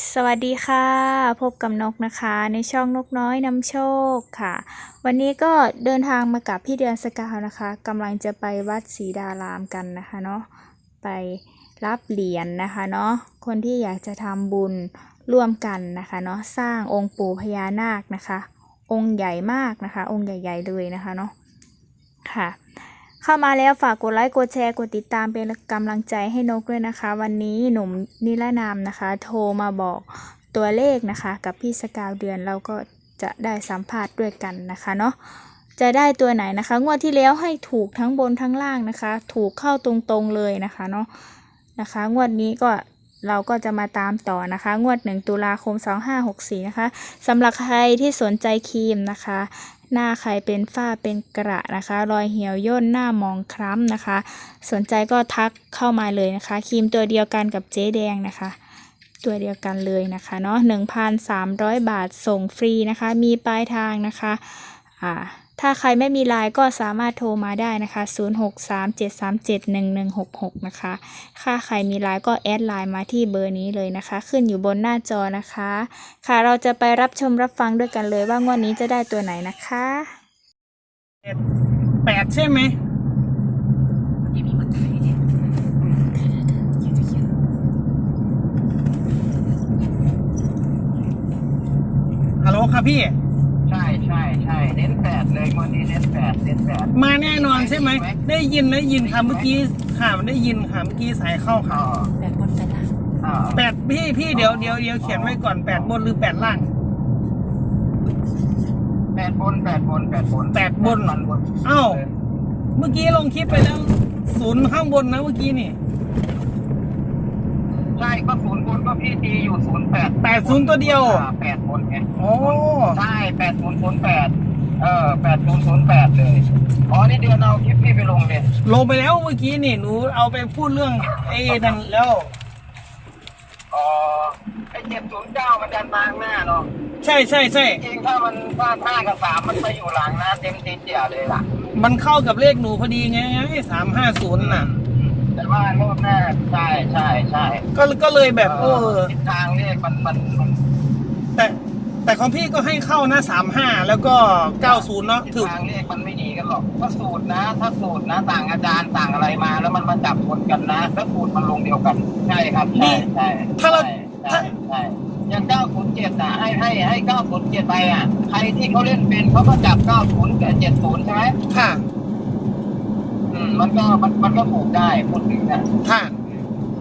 สวัสดีค่ะ พบกับนกนะคะ ในช่องนกน้อยนำโชคค่ะ วันนี้ก็เดินทางมากับพี่เดือนสกาวนะคะกำลังจะไปวัดศรีดารามกันนะคะเนาะไปรับเหรียญนะคะเนาะคนที่อยากจะทำบุญร่วมกันนะคะเนาะสร้างองค์ปู่พญานาคนะคะ องค์ใหญ่มากนะคะ องค์ใหญ่ ๆ เลยนะคะเนาะค่ะ เข้ามาแล้วฝากกดไลค์กดแชร์กดติดตามเป็นกำลังใจให้นกด้วยนะคะ วันนี้หนุ่มนิรนามนะคะ โทรมาบอกตัวเลขนะคะ กับพี่สกาวเดือนเราก็จะได้สัมภาษณ์ด้วยกันนะคะเนาะจะได้ตัวไหนนะคะ งวดที่แล้วให้ถูกทั้งบนทั้งล่างนะคะ ถูกเข้าตรงๆเลยนะคะเนาะนะคะ งวดนี้ก็ เราก็จะมาตามต่อนะคะ งวด 1 ตุลาคม 2564 นะคะสำหรับใครที่สนใจครีมนะคะ หน้าใครเป็นฝ้าเป็นกระนะคะ รอยเหี่ยวย่นหน้ามองคล้ำนะคะ สนใจก็ทักเข้ามาเลยนะคะ ครีมตัวเดียวกันกับเจ๊แดงนะคะ ตัวเดียวกันเลยนะคะเนาะ1,300 บาทส่งฟรีนะคะ มีปลายทางนะคะ อ่า ถ้าใครไม่มีไลน์ก็สามารถโทรมาได้นะคะ 0637371166 นะคะถ้าใครมีไลน์ก็แอดไลน์มาที่เบอร์นี้เลยนะคะ ขึ้นอยู่บนหน้าจอนะคะ ค่ะเราจะไปรับชมรับฟังด้วยกันเลยว่างวดนี้จะได้ตัวไหนนะคะแปดใช่ไหมฮัลโหลครับพี่ ใช่ใช่ใช่เน้นแปด เลยวันนี้เน้นแปดเน้นแปดมาแน่นอนใช่ไหม ได้ยินได้ยินค่ะเมื่อกี้ค่ะมันได้ยินค่ะเมื่อกี้สายเข้าค่ะอ่าแบบบนแต่ล่างอ่าแปดพี่พี่เดี๋ยวเดี๋ยวเดี๋ยวเขียนไว้ก่อนแปดบนหรือแปดล่าง แปดบนแปดบนแปดบนแปดบน มันบนเอ้า เมื่อกี้ลงคลิปไปแล้วศูนย์ข้างบนนะเมื่อกี้นี่ ใช่ก็ศูนย์บน ก็พี่ตีอยู่ศูนย์แปดแปดศูนย์ตัวเดียวอ่าแปดบนไงโอ้ใช่แปดศูนย์ศูนย์แปดเออแปดศูนย์ศูนย์แปดเลย อ๋อ นี่เดือนเอาคลิปพี่ไปลงเลยลงไปแล้วเมื่อกี้นี่หนูเอาไปพูดเรื่องไอ้นั่นแล้ว อ๋อ ไอเจ็ดศูนย์เก้ามันดันมาข้างหน้าเนาะใช่ใช่ใช่จริงๆถ้ามันพลาดห้ากับสามมันไปอยู่หลังนะเต็มตีเจียเลยล่ะ มันเข้ากับเลขหนูพอดีไงสามห้าศูนย์น่ะ แต่ว่ารอบหน้าใช่ใช่ใช่ก็ก็เลยแบบเออทิศทางเลขมันมันมันแต่แต่ของพี่ก็ให้เข้านะสามห้าแล้วก็เก้าศูนย์เนาะทิศถูกทางเลขมันไม่หนีกันหรอกถ้าสูตรนะ ถ้าสูตรนะต่างอาจารย์ต่างอะไรมา แล้วมันมาจับคนกันนะถ้าสูตรมันลงเดียวกันใช่ครับใช่ใช่ถ้าเราใช่ใช่อย่างเก้าศูนย์เจ็ดนะให้ให้ให้เก้าศูนย์เจ็ดไปอะใครที่เขาเล่นเป็นเขาก็จับเก้าศูนย์กับเจ็ดศูนย์ใช่ไหมค่ะอื มมันก็มันมันก็ถูกได้พูดถึงนะค่ะ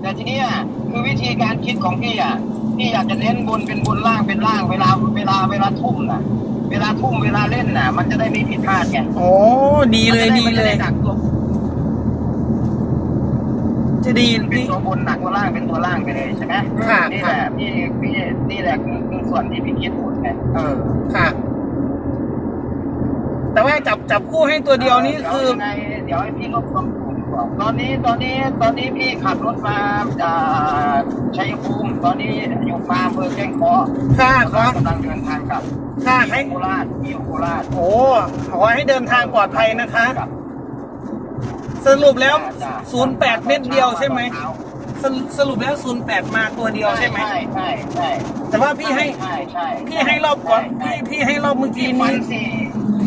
แต่ทีเนี้ยคือวิธีการคิดของพี่อะพี่อยากจะเน้นบนเป็นบนล่างเป็นล่างเวลาเวลาเวลาทุ่มน่ะ เวลาทุ่มเวลาเล่นน่ะ มันจะได้ไม่ผิดพลาดไงโอ้ดีเลยดีมันจะเลได้ย หนักตัวจะดีเป็นดีตัวบนหนักตัวล่างเป็นตัวล่างไปเลยใช่ไหมค่ะ นี่แหละพี่พี่นี่แหละคือคือส่วนที่พี่คิดถูกไงเออ ค่ะ แต่ว่าจับจับคู่ให้ตัวเดียวนี่คือเดี๋ยวยังไงเดี๋ยวให้พี่ลบความถูกก่อนตอนนี้ตอนนี้ตอนนี้พี่ขับรถมาจากชัยภูมิตอนนี้อยู่ฟาร์มเพื่อแจ้งเคอค่ะขอกำลังเดินทางกลับค่ะให้โคราชที่อยู่โคราชโอ้ขอให้เดินทางปลอดภัยนะคะครับสรุปแล้วจ้ะศูนย์แปดเม็ดเดียวใช่ไหมสรุปสรุปแล้วศูนย์แปดมาตัวเดียวใช่ไหม ใช่ใช่ใช่แต่ว่าพี่ให้ ใช่ใช่พี่ให้รอบก่อนใช่พี่พี่ให้รอบเมื่อกี้พี่ฟันี้นสี่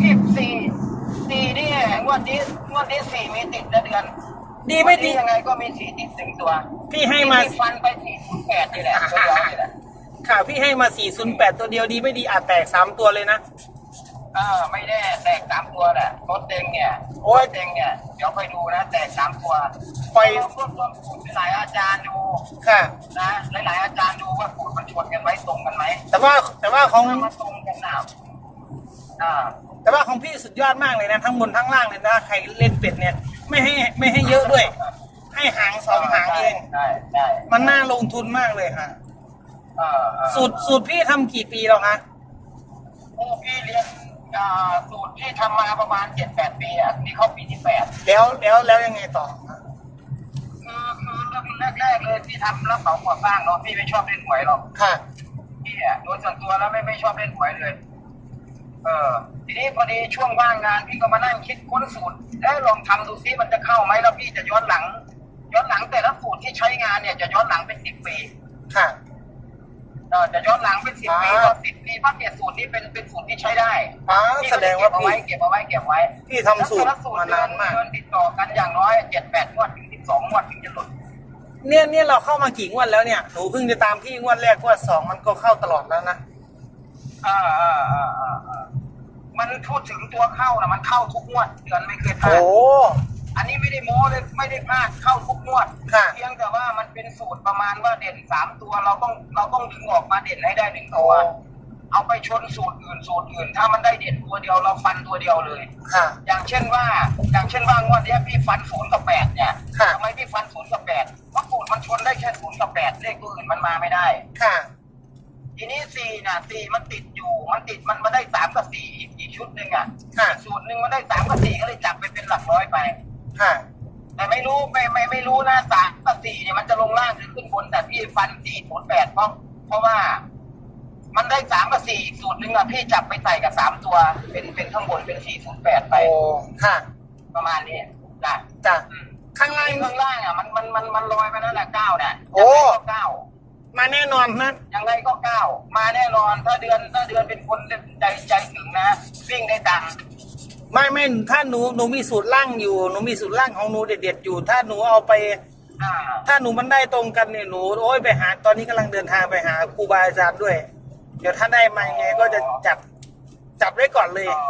พี่สี่สี่นี่งวดนี้งวดนี้สี่มีติดนะเดือนดีไม่ดีวันนี้ยังไงก็มีสี่ติดหนึ่งตัวพี่ให้มาพี่ฟันไปสี่ศูนย์แปดนี่แหละตัวเดียวนี่แหละค่ะพี่ให้มาสี่ศูนย์แปดตัวเดียวดีไม่ดีอาจแตกสามตัวเลยนะ เออไม่แน่แตกสามตัวแหละรถเต็งเนี่ยโอ้ย รถเต็งเนี่ยเดี๋ยวไปดูนะแตกสามตัวปล่อยรวบรวมรวมสูตรหลายอาจารย์ดูค่ะ นะหลายๆอาจารย์ดูว่าสูตรมันชนกันไหมตรงกันไหมแต่ว่าแต่ว่าของถ้ามาตรงกันหนาอ่า แต่ว่าของพี่สุดยอดมากเลยนะทั้งบนทั้งล่างเลยนะใครเล่นเป็ดเนี่ย ไม่ให้ไม่ให้เยอะด้วย ให้หางสองหางเองใช่ใช่มันน่าลงทุนมากเลยค่ะเออเออสูตรสูตรพี่ทำกี่ปีแล้วคะโอ้พี่เรียนอ่าสูตรที่ทำมาประมาณเจ็ดแปดปีอะนี่เข้าปีที่แปดแล้วแล้วแล้วยังไงต่อคือคือเริ่มแรกๆเลยที่ทำรับเหมาก่อสร้างเนาะพี่ไม่ชอบเล่นหวยหรอกค่ะ พี่อะโดยส่วนตัวแล้วไม่ไม่ชอบเล่นหวยเลย เออทีนี้พอดีช่วงว่างงานพี่ก็มานั่งคิดค้นสูตรเอ้ลองทำดูซิมันจะเข้าไหมแล้วพี่จะย้อนหลัง ย้อนหลังแต่ละสูตรที่ใช้งานเนี่ยจะย้อนหลังเป็นสิบปี ค่ะอจะย้อนหลังเป็นสิบปีอ่าก็สิบปีเพราะเนี่ยสูตรนี้เป็นเป็นสูตรที่ใช้ได้อ๋อพี่แสก็ดเลยงเก็บว่าเอาพี่ไว้เก็บเอาไว้เก็บไว้พี่ทำสูตรแล้วสูตรมานานมากเดือนติดต่อกันอย่างน้อยเจ็ดแปดงวดถึงสิบสองงวดถึงจะหลุดเนี่ยเนี่ยเราเข้ามากี่งวดแล้วเนี่ยหนูเพิ่งจะตามพี่งวดแรกงวดสองมันก็เข้าตลอดแล้วนะอ่าอ่าอ่าอ่าอ่า มันพูดถึงตัวเข้านะมันเข้าทุกงวดเดือนไม่เคยพลาโอ้ ดอันนี้ไม่ได้โม้เลยไม่ได้พลาดเข้าทุกงวดค่ะ เพียงแต่ว่ามันเป็นสูตรประมาณว่าเด่นสามตัวเราต้องเราต้องดึงออกมาเด่นให้ได้หนึ่งโอ้ตัว เอาไปชนสูตรอื่นสูตรอื่น ถ้ามันได้เด่นตัวเดียวเราฟันตัวเดียวเลย ค่ะ อย่างเช่นว่า อย่างเช่นว่างวดเนี้ยพี่ฟันศูนย์กับแปดเนี่ยค่ะ ทำไมพี่ฟันศูนย์กับแปดเพราะสูตรมันชนได้แค่ศูนย์กับแปดเลขตัวอื่นมันมาไม่ได้ ค่ะ ทีนี้สี่น่ะสี่มันติดอยู่ มันติดมันมาได้สามกับสี่อีกอีกชุดหนึ่งอะค่ะ สูตรหนึ่งมันได้สามกับสี่ก็เลยจับไปเป็นหลักร้อยไป ค่ะ แต่ไม่รู้ไม่ไม่ไม่รู้นะสามกับสี่เนี่ยมันจะลงล่างหรือขึ้นบนแต่พี่ฟันสี่ศูนย์แปดเพราะเพราะว่า มันได้สามกับสี่อีกสูตรหนึ่งอะพี่จับไปใส่กับสามตัว เป็นเป็นข้างบนเป็นสี่ศูนย์แปดไป โอ้ค่ะประมาณนี้จ้ะจ้ะอืมข้างล่าง ข้างล่างอะมันมันมันมันลอยไปนั่นแหละเก้าเนี่ยโอ้ยังไงก็เก้า มาแน่นอนนะยังไงก็เก้ามาแน่นอนถ้าเดือนถ้าเดือนเป็นคนใจใจถึงนะวิ่งได้ตังค์ไม่ไม่ถ้าหนูหนูมีสูตรล่างอยู่หนูมีสูตรล่างของหนูเด็ดๆอยู่ ถ้าหนูเอาไป อ่าถ้าหนูมันได้ตรงกันเนี่ยหนูโอ้ยไปหา ตอนนี้กำลังเดินทางไปหาครูบาอาจารย์ด้วย เดี๋ยวถ้าได้มายังไงก็จะจับจับไว้ก่อนเลยอ๋อ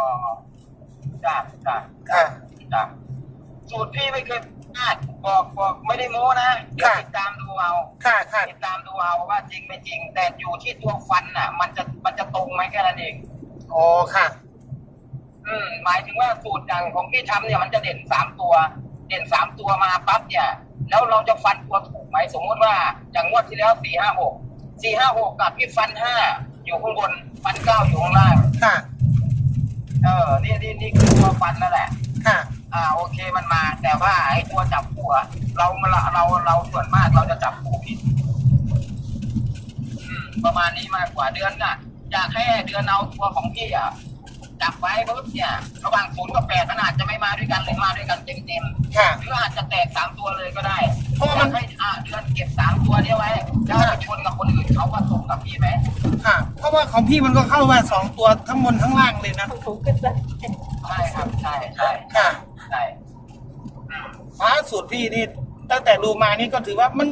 จ้ะจ้ะค่ะ จ้ะสูตรพี่ไม่เคย พลาดบอกบอกไม่ได้โม้นะเดี๋ยวค่ะ ติดตามดูเอาค่ะค่ะติดตามดูเอาว่าจริงไม่จริง แต่อยู่ที่ตัวฟันน่ะ มันจะมันจะตรงไหมแค่นั้นเอง อ๋อค่ะ อืมหมายถึงว่าสูตรอย่างของพี่ทำเนี่ยมันจะเด่นสามตัว เด่นสามตัวมาปั๊บเนี่ย แล้วเราจะฟันตัวถูกไหมสมมติว่าอย่างงวดที่แล้วสี่ห้าหกสี่ห้าหกกับพี่ฟันห้าอยู่ข้างบนฟันเก้าอยู่ข้างล่าง ค่ะ เออนี่นี่นี่คือตัวฟันนั่นแหละค่ะ อ่าโอเคมันมา แต่ว่าไอ้ตัวจับคู่อะเราเราเราเราส่วนมากเราจะจับคู่ผิดอืมประมาณนี้มากกว่าเดือนน่ะอยากให้เดือนเอาตัวของพี่อะจับไว้ปุ๊บเนี่ย ระหว่างศูนย์กับแปดมันอาจจะไม่มาด้วยกันหรือมาด้วยกันเต็มค่ะ ๆหรืออาจจะแตกสามตัวเลยก็ได้เพราะว่ามันอยากให้อ่าเดือนเก็บสามตัวเนี้ยไว้แล้วไปชนกับคนอื่นเขาว่าตรงกับพี่ไหมค่ะ เพราะว่าของพี่มันก็เข้ามาสองตัวทั้งบนทั้งล่างเลยนะผมก็จะใช่ครับใช่ใช่ ค่ะ ใช่อืมอ่าสูตรพี่นี่ตั้งแต่ดูมานี่ก็ถือว่ามัน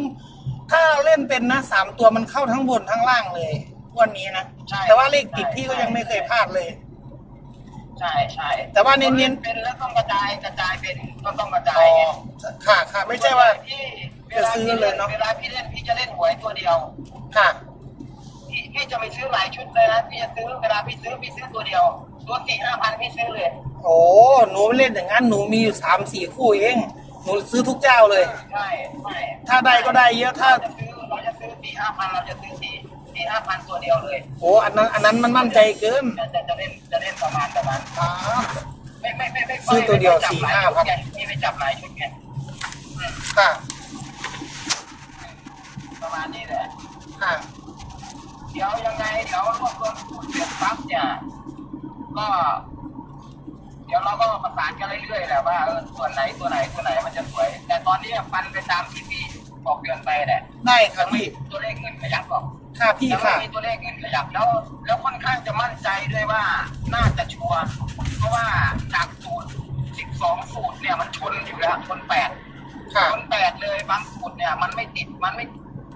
ถ้าเล่นเป็นนะสามตัวมันเข้าทั้งบนทั้งล่างเลยวันนี้นะใช่แต่ว่าเลขติดพี่ก็ยังไม่เคยพลาดเลย ใช่ใช่แต่ว่าเน้นๆเป็นแล้วต้องกระจายกระจายเป็นก็ต้องกระจาอ๋ยอไงค่ะค่ะไม่ใช่ว่าพี่เวจะลาซื้อพี่เลเล่ยนเนอะเวลาพี่เล่นพี่จะเล่นหวยตัวเดียว ค่ะพี่พี่จะไม่ซื้อหลายชุดเลยนะพี่จะซื้อเวลาพี่ซื้อพี่ซื้อตัวเดียวตัวสี่ห้าพันพี่ซื้อเลย โอ้หนูไม่เล่นอย่างนั้นหนูมีอยู่สามสี่คู่เองหนูซื้อทุกเจ้าเลย ใช่ใช่ถ้าได้ก็ได้เยอะถ้าเราจะซื้อเราจะซื้อสี่ห้าพันเราจะซื้อสี่สี่ห้าพันตัวเดียวเลยโอ้อันนั้นอันนั้นมันมั่นใจเกินจะจะจะเล่นจะเล่นประมาณประมาณอ๋อ ไม่ไม่ไม่ไม่ซื้อตัวเดียวไม่จับสี่ลห้าชุดพันไงพี่ไม่จับหลายชุดไงอืมค่ะประมาณนี้แหละ ค่ะเดี๋ยวยังไงเดี๋ยวรวบรวมสูตรเสร็จปั๊บเนี่ยก็เดี๋ยวเราก็ประสานกันเรื่อยๆแหละว่าเออส่วนไหนตัวไหนตัวไหนมันจะสวย แต่ตอนนี้ฟันไปตามที่พี่บอกเดือนไปแหละได้ครัยับงไม่พี่มีตัวเลขเงินขยับหรอกค่ะพี่ยังไม่ค่ะมีตัวเลขเงินขยับแล้วแล้วค่อนข้างจะมั่นใจด้วยว่าน่าจะชัวร์เพราะว่าจากสูตร12สูตรเนี่ยมันชนอยู่แล้วชนแปดค่ะชนแปดเลยบางสูตรเนี่ยมันไม่ติดมันไม่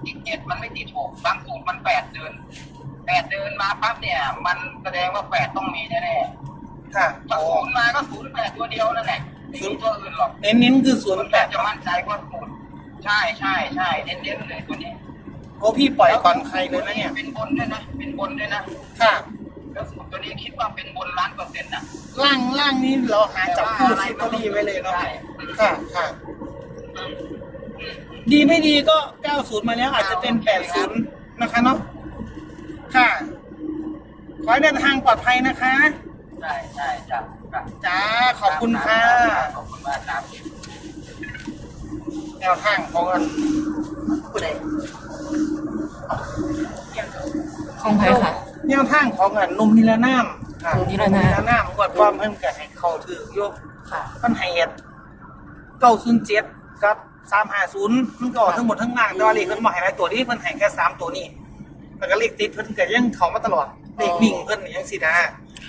ติดเจ็ดมันไม่ติดหกบางสูตรมันแปดเดินแปดเดินมาปั๊บเนี่ย มันแสดงว่าแปดต้องมีแน่ๆ ค่ะถ้าโอ้ศูนย์มาก็ศูนย์แปดตัวเดียวนั่นแหละไม่มีตัวอื่นหรอกเน้นๆคือศูนมันย์แปแปดดจะมั่นใจว่าศูนย์ใช่ใช่ใช่เน้นๆเลยตัวนี้โอ้พี่ปล่อยก่อนใครเลยนะเนี่ยเป็นบนด้วยนะ เป็นบนด้วยนะค่ะ แล้วสูตรตัวนี้คิดว่าเป็นบนล้านเปอร์เซ็นต์นะล่างล่างนี้เราหาจับคู่ซิตอรี่ไว้เลยเนาะค่ะค่ะ ดีไม่ดีก็ 90 มาแล้วอาจจะเป็น 80 นะคะเนาะค่ะ ขอให้เดินทางปลอดภัยนะคะ ใช่ใช่จ้ะจ้ะจ้าขอบคุณค่ะขอบคุณมากครับแนวทางของอันผู้ใดของใครค่ะแนวทางของอันนุ่มนิรนามค่ะหนุ่มนิรนามมกดความเพิ่มกันให้เขาถือโยกค่ะมันให้เอ็ดเก้าศูนย์เจ็ดกับสามห้าศูนย์มันก็ออกทั้งหมดทั้งล่างแต่ว่าเลขมันบอกให้หลายตัวนี้มันให้แค่สามตัวนี้แล้วก็เลขติดเพิ่นก็ยังเขามาตลอด เลขวิ่งเพิ่นนี่ยังสินะ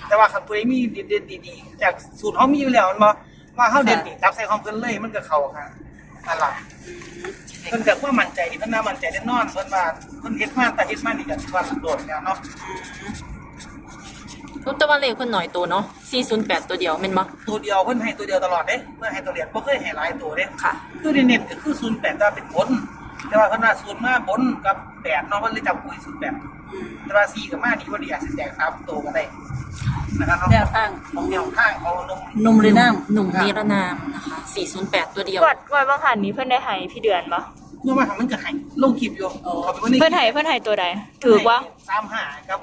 แต่ว่าคันผู้ใดมีเด่นๆดีๆจากสูตรเฮามีอยู่แล้วมันบ่ว่าเฮาเด่นนี่จับใส่ของเพิ่นเลยมันก็เข้าค่ะนั่นล่ะเพิ่นก็ความมั่นใจนี่เพิ่นน่ามั่นใจแน่นอนเพิ่นว่าเพิ่นเฮ็ดมาแต่เฮ็ดมานี่ก็ถือว่าสุดโดดแล้วเนาะรุ่นตะวันเลขเพิ่นหน่อยตัวเนาะ408 ตัวเดียวแม่นบ่ตัวเดียวเพิ่นให้ตัวเดียวตลอดเด้เมื่อให้ตัวเดียวบ่เคยให้หลายตัวเด้ค่ะ คือเน้นๆก็คือ08แต่ว่าเป็นบนแต่ว่าเพิ่นว่า0มาบนกับ8เนาะเพิ่นเลยจับคุย08 แต่ว่า4กับมานี่บ่ดีอาจสิแจกครับตัวก็ได้นะครับเนาะแนวทางของแนเดียววข้างของนมนมเลยน้หนุ่มนิรนามนะคะ408 ตัวเดียวกดกดบางหันนี้เพื่อนได้ให้พี่เดือนปะเมื่อมาทำมันก็ให้ลงคลิปอยู่เขาเป็นคนเพื่อนให้เพื่อนให้ตัวใดถือว่า35กับ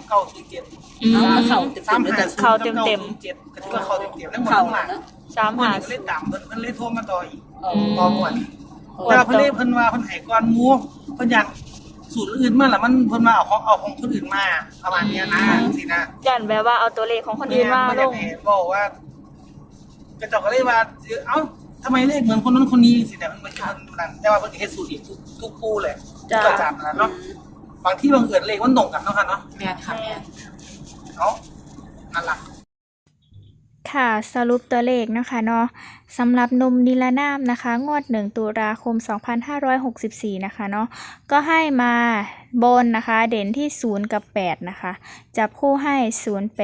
907อืมำแล้วเข่าเต็มๆเลยแต่เข้าเต็มๆก็ถือว่าเข้าเต็มๆทั้งหมดเข่าทั้งหลังนะสามเพิ่นหาก็เลยตามเพิ่นเพิ่นเลยโทรมาต่ออีกอ๋อ ต่อหมวด แต่ว่าเพิ่นเลยเพิ่นว่าเพิ่นให้ก่อนหมู่เพิ่นอยาก สูตรอื่นมาแล้วมันเพิ่นว่าเอาของเอาของคนอื่นมาประมาณเนี้ยนะสินะยันแบบว่าเอาตัวเลขของคนอื่นมาลงบอกว่ากระจอกก็เลยว่า เอ้าทำไมเลขเหมือนคนนั้นคนนี้สิเนี่ยมันไม่ใช่คนดูนั้นแต่ว่าเพิ่นสิเฮ็ดสูตรอีกทุกทุกคู่เลยจ้ะก็จำนะเนาะบางที่บางเอิญเลขมันตรงกันเนาะค่ะเนาะแม่นค่ะแม่นเนาะนั่นล่ะ ค่ะสรุปตัวเลขนะคะเนาะสำหรับนมนิรนามนะคะ งวด 1 ตุลาคม 2564 นะคะเนาะก็ให้มาบนนะคะ เด่นที่ 0 กับ 8 นะคะ จับคู่ให้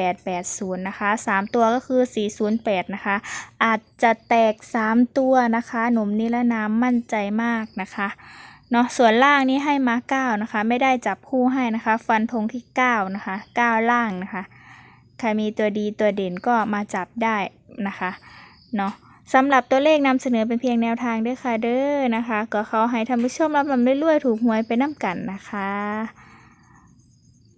0880 นะคะ 3 ตัวก็คือ 408 นะคะ อาจจะแตก 3 ตัวนะคะหนมนิรนามมั่นใจมากนะคะเนาะส่วนล่างนี้ให้มา9นะคะ ไม่ได้จับคู่ให้นะคะ ฟันธงที่ 9 นะคะ 9 ล่างนะคะ รมีตัวดีตัวเด่นก็มาจับได้นะคะเนาะสำหรับตัวเลขนำเสนอเป็นเพียงแนวทางเด้อค่ะเด้อนะคะ ก็เขาให้ท่านผู้ชมรับลำเรื่อยๆถูกหวยไปน้ำกันนะคะ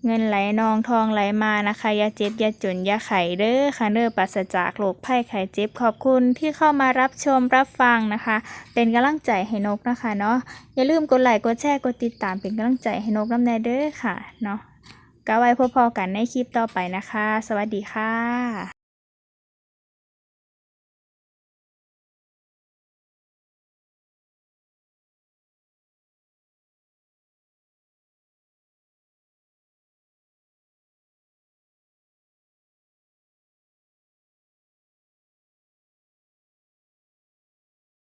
เงินไหลนองทองไหลมานะคะยาเจ็บยาจนยาไข่เด้อค่ะเด้อปราศจากโรคภัยไข้เจ็บขอบคุณที่เข้ามารับชมรับฟังนะคะ เป็นกำลังใจให้นกนะคะเนาะอย่าลืมกดไลค์กดแชร์กดติดตามเป็นกำลังใจให้นกน้ำแน่เด้อค่ะเนาะ ก็ไว้พบพอกันในคลิปต่อไปนะคะ สวัสดีค่ะ